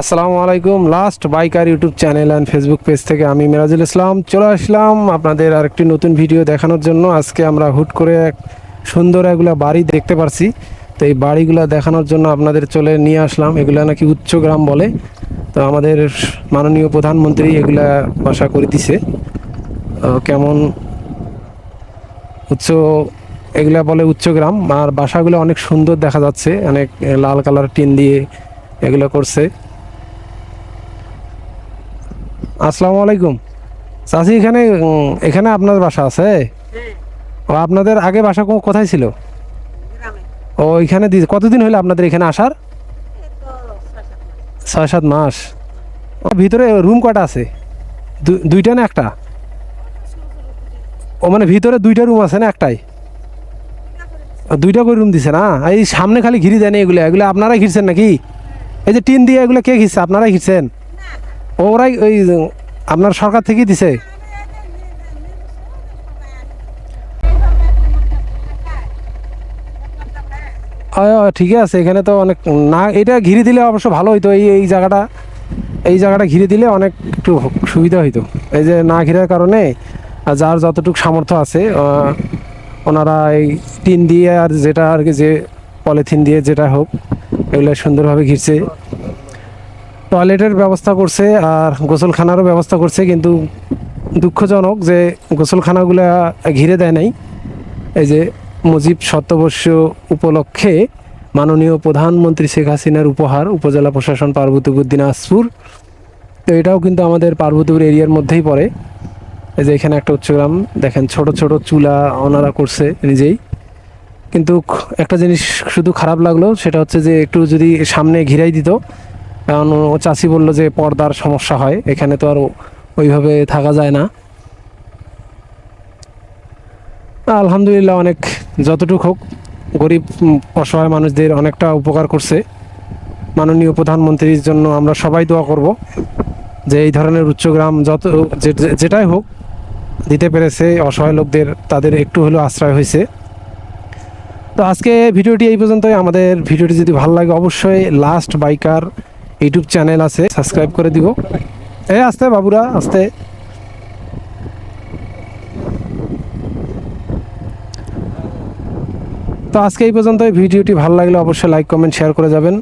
আসসালামু আলাইকুম। Last biker YouTube channel and Facebook page থেকে আমি মিরাজুল ইসলাম চলে আসলাম আপনাদের আরেকটি নতুন ভিডিও দেখানোর জন্য। আজকে আমরা হুট করে এক সুন্দর এগুলা বাড়ি দেখতে পারছি। তো এই বাড়িগুলো দেখানোর জন্য আপনাদের চলে নিয়ে আসলাম। এগুলা নাকি উচ্চ গ্রাম বলে। তো আমাদের মাননীয় প্রধানমন্ত্রী এগুলা বাসা করে দিছে। কেমন উচ্চ এগুলা বলে উচ্চগ্রাম আর বাসাগুলো অনেক সুন্দর দেখা যাচ্ছে। অনেক লাল কালার টিন দিয়ে এগুলো করছে। আসসালামু আলাইকুম। চাচি এখানে এখানে আপনার বাসা আছে? ও আপনাদের আগে বাসা কোথায় ছিল? ও এখানে কতদিন হলো আপনাদের এখানে আসার? ছয় সাত মাস। ও ভিতরে রুম কটা আছে? দুইটা না একটা? ও মানে ভিতরে দুইটা রুম আছে না একটাই? দুইটা করে রুম দিছে না? এই সামনে খালি ঘিরি দেন এগুলো। এগুলো আপনারাই ঘিরছেন নাকি? এই যে টিন দিয়ে এগুলো কে ঘিরছে? আপনারাই ঘিরছেন? ওরাই ওই আপনার সরকার থেকেই দিছে। ঠিকই আছে, এখানে তো অনেক না, এটা ঘিরে দিলে অবশ্য ভালো হইতো, এই এই জায়গাটা এই জায়গাটা ঘিরে দিলে অনেক একটু সুবিধা হইতো। এই যে না ঘিরার কারণে যার যতটুকু সামর্থ্য আছে ওনারা এই টিন দিয়ে আর যেটা আর কি যে পলিথিন দিয়ে যেটা হোক, এগুলো সুন্দরভাবে ঘিরছে। টয়লেটের ব্যবস্থা করছে আর গোসলখানারও ব্যবস্থা করছে, কিন্তু দুঃখজনক যে গোসলখানাগুলো ঘিরে দেয় নাই। এই যে মুজিব শতবর্ষ উপলক্ষে মাননীয় প্রধানমন্ত্রী শেখ হাসিনার উপহার, উপজেলা প্রশাসন পার্বতীপুর দিনাজপুর। তো এটাও কিন্তু আমাদের পার্বতীপুর এরিয়ার মধ্যেই পড়ে। এই যে এখানে একটা উচ্চগ্রাম, দেখেন ছোট ছোট চুলা ওনারা করছে নিজেই। কিন্তু একটা জিনিস শুধু খারাপ লাগল, সেটা হচ্ছে যে একটু যদি সামনে ঘিরাই দিত কারণ চাষি বলল যে পর্দার সমস্যা হয়, এখানে তো আর ওইভাবে থাকা যায় না। আলহামদুলিল্লাহ অনেক যতটুক হোক, গরিব অসহায় মানুষদের অনেকটা উপকার করছে। মাননীয় প্রধানমন্ত্রীর জন্য আমরা সবাই দোয়া করব যে এই ধরনের উচ্চগ্রাম যত যেটাই হোক, দিতে পেরেছে অসহায় লোকদের, তাদের একটু হলেও আশ্রয় হয়েছে। তো আজকে ভিডিওটি এই পর্যন্তই। আমাদের ভিডিওটি যদি ভালো লাগে অবশ্যই লাস্ট বাইকার ইউটিউব চ্যানেল আছে, সাবস্ক্রাইব করে দিব। এ, আস্তে বাবুরা, আস্তে। তো আজকে এই পর্যন্ত ভিডিওটি ভালো লাগলে অবশ্যই লাইক কমেন্ট শেয়ার করে যাবেন।